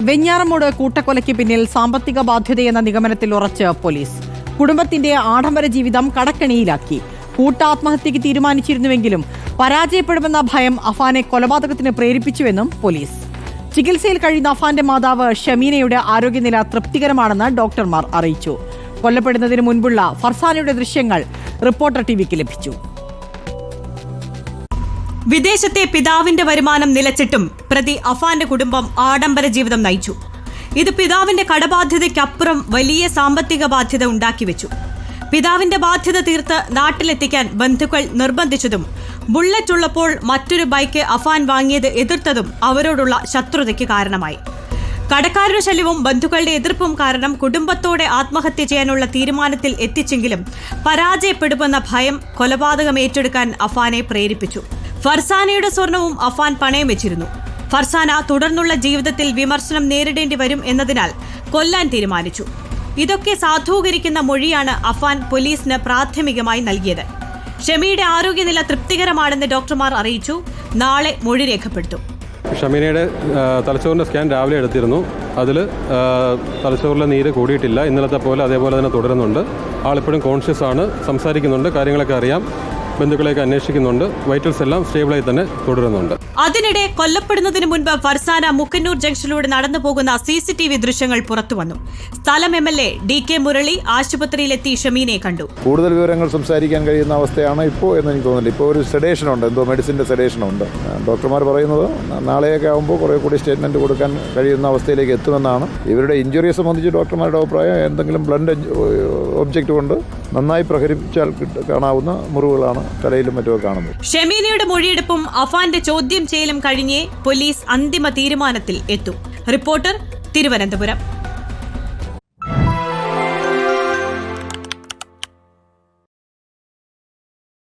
വെഞ്ഞാറമൂട് കൂട്ടക്കൊലയ്ക്ക് പിന്നിൽ സാമ്പത്തിക ബാധ്യതയെന്ന നിഗമനത്തിൽ ഉറച്ച് പോലീസ്. കുടുംബത്തിന്റെ ആഡംബര ജീവിതം കടക്കണിയിലാക്കി. കൂട്ടാത്മഹത്യക്ക് തീരുമാനിച്ചിരുന്നുവെങ്കിലും പരാജയപ്പെടുമെന്ന ഭയം അഫാനെ കൊലപാതകത്തിന് പ്രേരിപ്പിച്ചുവെന്നും പോലീസ്. ചികിത്സയിൽ കഴിയുന്ന അഫാന്റെ മാതാവ് ഷമീനയുടെ ആരോഗ്യനില തൃപ്തികരമാണെന്ന് ഡോക്ടർമാർ അറിയിച്ചു. കൊല്ലപ്പെടുന്നതിന് മുൻപുള്ള ഫർസാനയുടെ ദൃശ്യങ്ങൾ റിപ്പോർട്ടർ ടിവിക്ക് ലഭിച്ചു. വിദേശത്തെ പിതാവിന്റെ വരുമാനം നിലച്ചിട്ടും പ്രതി അഫാന്റെ കുടുംബം ആഡംബര ജീവിതം നയിച്ചു. ഇത് പിതാവിന്റെ കടബാധ്യതയ്ക്കപ്പുറം വലിയ സാമ്പത്തിക ബാധ്യത ഉണ്ടാക്കി വെച്ചു. പിതാവിന്റെ ബാധ്യത തീർത്ത് നാട്ടിലെത്തിക്കാൻ ബന്ധുക്കൾ നിർബന്ധിച്ചതും ബുള്ളറ്റ് ഉള്ളപ്പോൾ മറ്റൊരു ബൈക്ക് അഫാൻ വാങ്ങിയത് എതിർത്തതും അവരോടുള്ള ശത്രുതയ്ക്ക് കാരണമായി. കടക്കാരുടെ ശല്യവും ബന്ധുക്കളുടെ എതിർപ്പും കാരണം കുടുംബത്തോടെ ആത്മഹത്യ ചെയ്യാനുള്ള തീരുമാനത്തിൽ എത്തിച്ചെങ്കിലും പരാജയപ്പെടുമെന്ന ഭയം കൊലപാതകം ഏറ്റെടുക്കാൻ അഫാനെ പ്രേരിപ്പിച്ചു. ഫർസാനയുടെ സ്വർണവും അഫാൻ പണയം വെച്ചിരുന്നു. ഫർസാന തുടർന്നുള്ള ജീവിതത്തിൽ വിമർശനം നേരിടേണ്ടി വരും എന്നതിനാൽ കൊല്ലാൻ തീരുമാനിച്ചു. ഇതൊക്കെ സാധൂകരിക്കുന്ന മൊഴിയാണ് അഫാൻ പോലീസിന് പ്രാഥമികമായി നൽകിയത്. ഷമിയുടെ ആരോഗ്യനില തൃപ്തികരമാണെന്ന് ഡോക്ടർമാർ അറിയിച്ചു. നാളെ മൊഴി രേഖപ്പെടുത്തും. ഷമീനയുടെ തലച്ചോറിന്റെ സ്കാൻ രാവിലെ എടുത്തിരുന്നു. അതിൽ തലച്ചോറിലെ നീര് കൂടിയിട്ടില്ല. ഇന്നലത്തെ പോലെ അതേപോലെ തന്നെ തുടരുന്നുണ്ട്. ആളിപ്പോഴും കോൺഷ്യസ് ആണ്. സംസാരിക്കുന്നുണ്ട്. കാര്യങ്ങളൊക്കെ അറിയാം. ബന്ധുക്കളെയൊക്കെ അന്വേഷിക്കുന്നുണ്ട്. വൈറ്റൽസ് എല്ലാം സ്റ്റേബിളായി തന്നെ തുടരുന്നുണ്ട്. അതിനിടെ കൊല്ലപ്പെടുന്നതിന് മുൻപ് ഫർസാന മുക്കന്നൂർ ജംഗ്ഷനിലൂടെ നടന്നു പോകുന്ന സി സി ടി വി ദൃശ്യങ്ങൾ പുറത്തുവന്നു സ്ഥലം M L A D K Murali ആശുപത്രിയിലെത്തി ഷമീനെ കണ്ടു. കൂടുതൽ വിവരങ്ങൾ സംസാരിക്കാൻ കഴിയുന്ന അവസ്ഥയാണ് ഇപ്പോൾ എന്ന് എനിക്ക് തോന്നുന്നില്ല. ഇപ്പോൾ ഒരു സെഡേഷൻ ഉണ്ട്. എന്തോ മെഡിസിന്റെ സെഡേഷൻ ഉണ്ട്. ഡോക്ടർമാർ പറയുന്നത് നാളെയൊക്കെ ആകുമ്പോൾ കുറേ കൂടി സ്റ്റേറ്റ്മെന്റ് കൊടുക്കാൻ കഴിയുന്ന അവസ്ഥയിലേക്ക് എത്തുമെന്നാണ്. ഇവരുടെ ഇഞ്ചുറിയെ സംബന്ധിച്ച് ഡോക്ടർമാരുടെ അഭിപ്രായം എന്തെങ്കിലും ബ്ലഡ് ഒബ്ജക്റ്റ് കൊണ്ട് നന്നായി പ്രഹരിപ്പിച്ചാൽ കാണാവുന്ന മുറിവുകളാണ് തലയിലും മറ്റുമൊക്കെ കാണുന്നത്. ഷമീനയുടെ മൊഴിയെടുപ്പും അഫാന്റെ ചോദ്യം ചെയ്യലും കഴിഞ്ഞേ പോലീസ് അന്തിമ തീരുമാനത്തിൽ എത്തും. റിപ്പോർട്ടർ തിരുവനന്തപുരം.